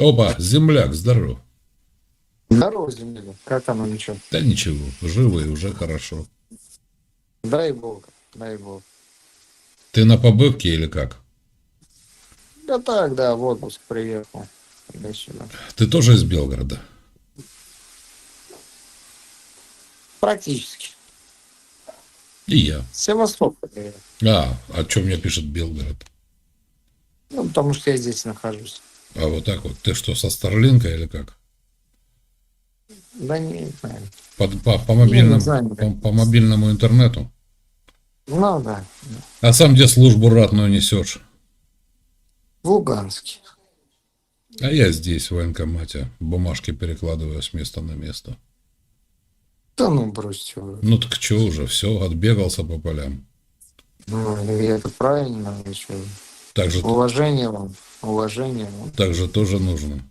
Опа, земляк, здоров. Здорово, земля. Как оно, ничего? Да ничего, живы, уже хорошо. Дай бог, дай бог. Ты на побывке или как? Да так, да, в отпуск приехал. Туда-сюда. Ты тоже из Белгорода? Практически. И я. С Севастополя. приехал. А, о чем мне пишет Белгород? Ну, потому что я здесь нахожусь. А вот так вот. Ты что, со Старлинка или как? Да не знаю. По, по, по мобильному, не знаю. по, по мобильному интернету? Ну да, А сам где службу ратную несешь? в Луганске. А я здесь, в военкомате, бумажки перекладываю с места на место. Да ну бросьте вы. Ну так что уже, все, отбегался по полям. Ну, это правильно. чё. Так же, Уважение вам. Уважение вам. так же тоже нужно.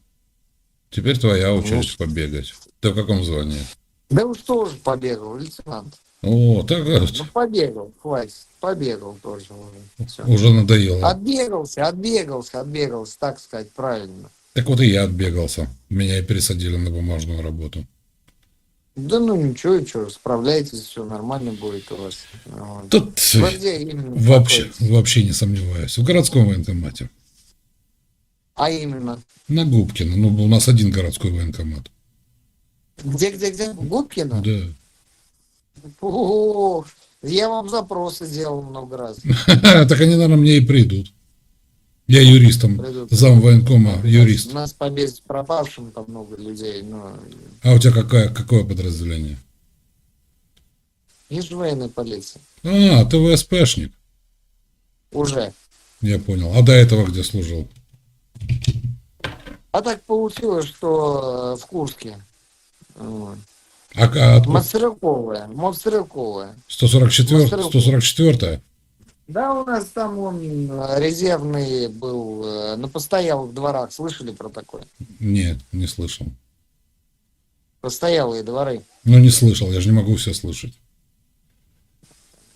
Теперь твоя очередь Ну. побегать. Ты в каком звании? Да уж тоже побегал, лейтенант. О, так Ну, побегал, хватит. Побегал тоже уже. Всё. уже надоело. Отбегался, отбегался, отбегался, так сказать, правильно. Так вот и я отбегался. Меня и пересадили на бумажную работу. Да ну ничего, ничего, справляйтесь, все нормально будет у вас. Тут вообще, вообще не сомневаюсь. В городском военкомате. А именно? На Губкина. Ну, у нас один городской военкомат. Где, где, где? Губкина? Да. О, я вам запросы делал много раз. Так они, наверное, мне и придут. Я юристом, Придут. зам военкома, юрист. У нас по пропавшим там много людей, но А у тебя какое, какое подразделение? не же военной полиции. А, ты ВСПшник. Уже. Я понял. А до этого где служил? А так получилось, что э, в Курске. Вот. А, а откуда? Мострелковая, Мострелковая. 144 Мострелковая. 144 Да, у нас там он э, резервный был э, на постоялых дворах. Слышали про такое? Нет, не слышал. Постоялые дворы. Ну, не слышал, я же не могу все слышать.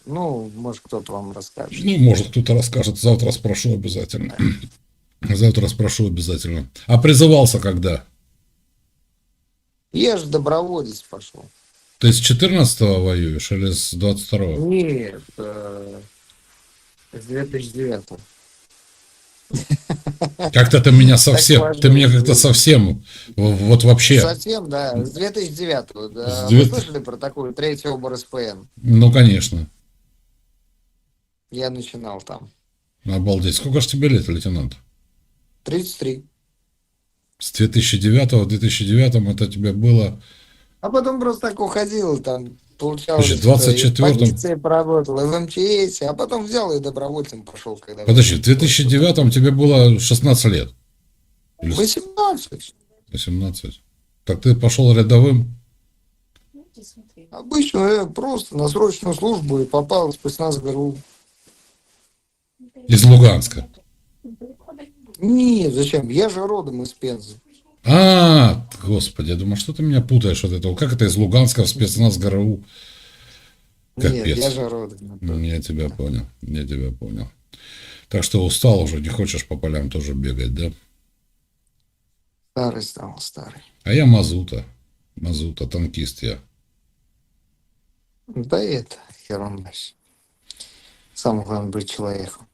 Ну, может, кто-то вам расскажет. Ну, может, кто-то расскажет. Завтра спрошу обязательно. Завтра спрошу обязательно. А призывался когда? Я же доброволец пошел. Ты с 14-го воюешь или с 22-го? Нет, э, с 2009 Как-то ты меня совсем, ты меня как-то совсем, вот вообще, Совсем, да, с 2009 да. С Вы две- слышали про такую третью РСПН? ну, конечно. Я начинал там. Обалдеть. Сколько же тебе лет, лейтенант? 33. С 2009 в 2009 это тебе было... А потом просто так уходил, там, получалось, Подожди, что и 24-м? в полиции поработал, в МЧС, а потом взял и добровольцем пошел. Когда Подожди, в 2009 тебе было 16 лет. Или 18. 18. Так ты пошел рядовым? Обычно я просто на срочную службу и попал в спецназ ГРУ. Из Луганска. Нет, зачем? Я же родом из Пензы. А, господи, я думаю, что ты меня путаешь от этого. Как это из Луганска в спецназ ГРУ? Нет, Капец. я же родом. Ну, Я тебя понял, я тебя понял. Так что устал уже, не хочешь по полям тоже бегать, да? Старый стал, старый. А я мазута. Мазута, танкист я. Да это ерунда. Самое главное быть человеком.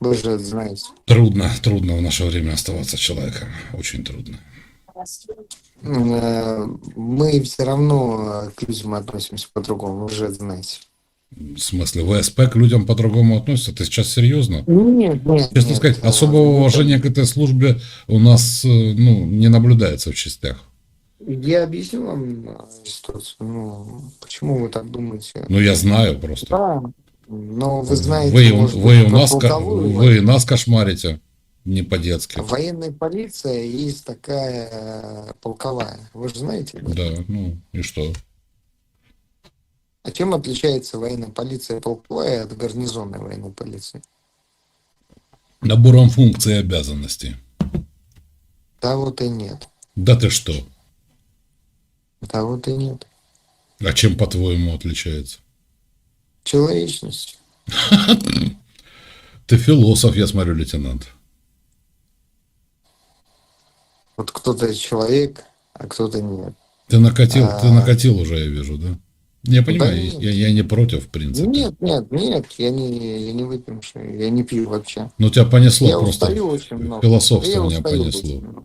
Вы же знаете. Трудно, трудно в наше время оставаться человеком. Очень трудно. Э, Мы все равно к людям относимся по-другому, вы же знаете. В смысле, ВСП к людям по-другому относятся? Ты сейчас серьезно? Нет, нет. Честно нет, сказать, э, особого ну, уважения к этой службе у нас э, ну, не наблюдается в частях. Я объясню вам ситуацию. Ну, почему вы так думаете? Ну, я знаю просто. Да, но вы знаете, Вы, может вы у нас, вы нас кошмарите. Не по-детски. Военная полиция есть такая э, полковая. Вы же знаете? Да, ну и что? А чем отличается военная полиция полковая от гарнизонной военной полиции? Набором функций и обязанностей. Да вот и нет. Да ты что? Да вот и нет. А чем, по-твоему, отличается? Человечность. Ты философ, я смотрю, лейтенант. Вот кто-то человек, а кто-то нет. Ты накатил, ты А. накатил уже, я вижу, да? Я понимаю, Да нет. я, я не против, в принципе. Нет, нет, нет, я не, я не выпивший, я не пью вообще. Но тебя понесло я просто. устаю очень много. философствование Я устаю понесло.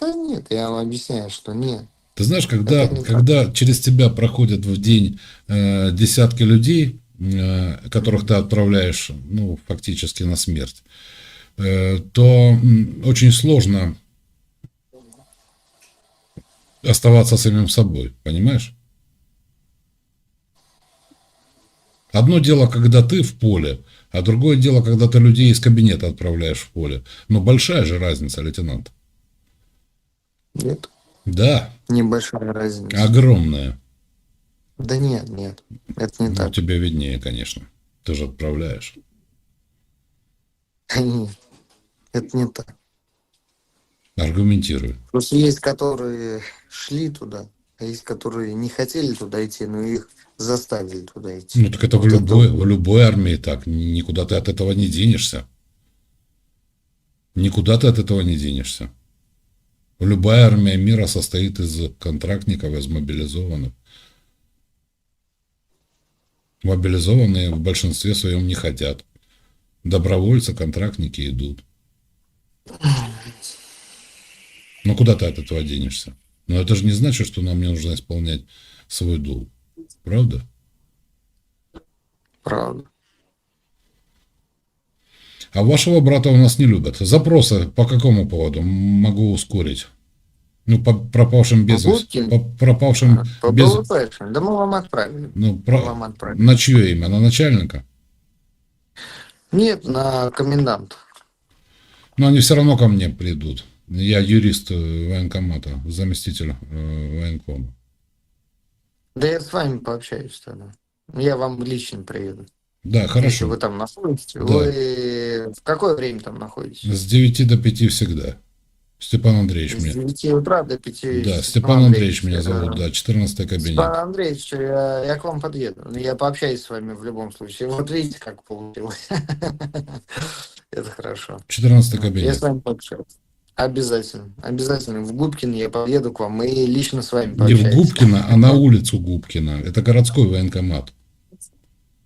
Да нет, я вам объясняю, что нет. Ты знаешь, когда, когда через тебя проходят в день э, десятки людей, э, которых ты отправляешь, ну, фактически на смерть, э, то м, очень сложно оставаться самим собой, понимаешь? Одно дело, когда ты в поле, а другое дело, когда ты людей из кабинета отправляешь в поле. Но большая же разница, лейтенант. Нет, Да, небольшая разница. огромная. Да нет, нет, это не Ну, так. тебе виднее, конечно. Ты же отправляешь. Нет, это не так. Аргументируй. Просто есть, которые шли туда, а есть, которые не хотели туда идти, но их заставили туда идти. Ну, так это в Вот любой, в любой армии так. Никуда ты от этого не денешься. Никуда ты от этого не денешься. Любая армия мира состоит из контрактников, из мобилизованных. Мобилизованные в большинстве своем не хотят. Добровольцы, контрактники идут. Ну, куда ты от этого денешься? Но это же не значит, что нам не нужно исполнять свой долг. Правда? Правда. А вашего брата у нас не любят. Запросы по какому поводу? Могу ускорить. Ну, по пропавшим без Гудкин? по пропавшим По без... Да мы вам отправили. Ну, Мы про... вам отправили. На чье имя? На начальника? Нет, на комендант. Но они все равно ко мне придут. Я юрист э, военкомата, заместитель э, военкома. Да я с вами пообщаюсь тогда. Я вам лично приеду. Да, Если хорошо. вы там находитесь. Да. Вы в какое время там находитесь? С 9 до 5 всегда. Степан Андреевич С мне. 9 утра до 5 Да, Степан Андреевич меня зовут, да, 14 кабинет. Степан Андреевич, я, я к вам подъеду. Я пообщаюсь с вами в любом случае. Вот видите, как получилось. Это хорошо. 14 Я кабинет. с вами пообщаюсь. Обязательно. Обязательно. В Губкин я подъеду к вам и лично с вами Не пообщаюсь. в Губкино, а на улицу Губкина. Это городской военкомат.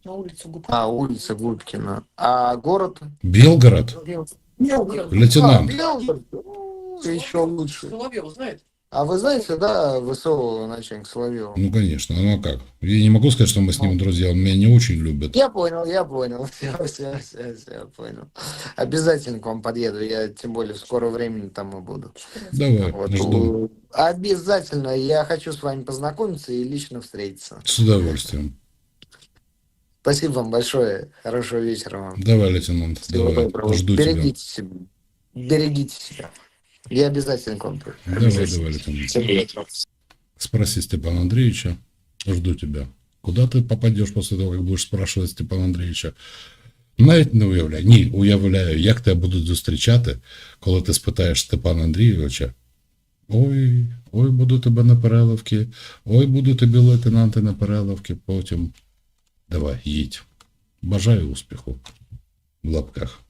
На улицу Губ. А, улица Губкина. А город? Белгород? Соловьев. Лейтенант. А, Белгород? Ну, Еще лучше. Соловьев знает? А вы знаете, да, ВСО начальник Соловьева? Ну, конечно. Ну, а как? Я не могу сказать, что мы с ним друзья. Он меня не очень любит. Я понял, я понял. Все, все, все, все, понял. Обязательно к вам подъеду. Я тем более в скором времени там и буду. Давай, Вот, жду. Обязательно. Я хочу с вами познакомиться и лично встретиться. С удовольствием. Спасибо вам большое. Хорошего вечера вам. Давай, лейтенант. Всего Давай. доброго. Жду тебя. Берегите себя. Берегите себя. Я обязательно к вам приду. Давай, Обязательно. давай, лейтенант. Всего доброго. Спроси Степана Андреевича. Жду тебя. Куда ти попадеш після того, як будеш спрашувати Степана Андрійовича? Навіть не уявляю. Ні, уявляю, як тебе будуть зустрічати, коли ти спитаєш Степана Андрійовича. Ой, ой, буду тебе на переливки, ой, буду тобі лейтенанти на переливки, потім. Давай, їдь. Бажаю успіху. В лапках.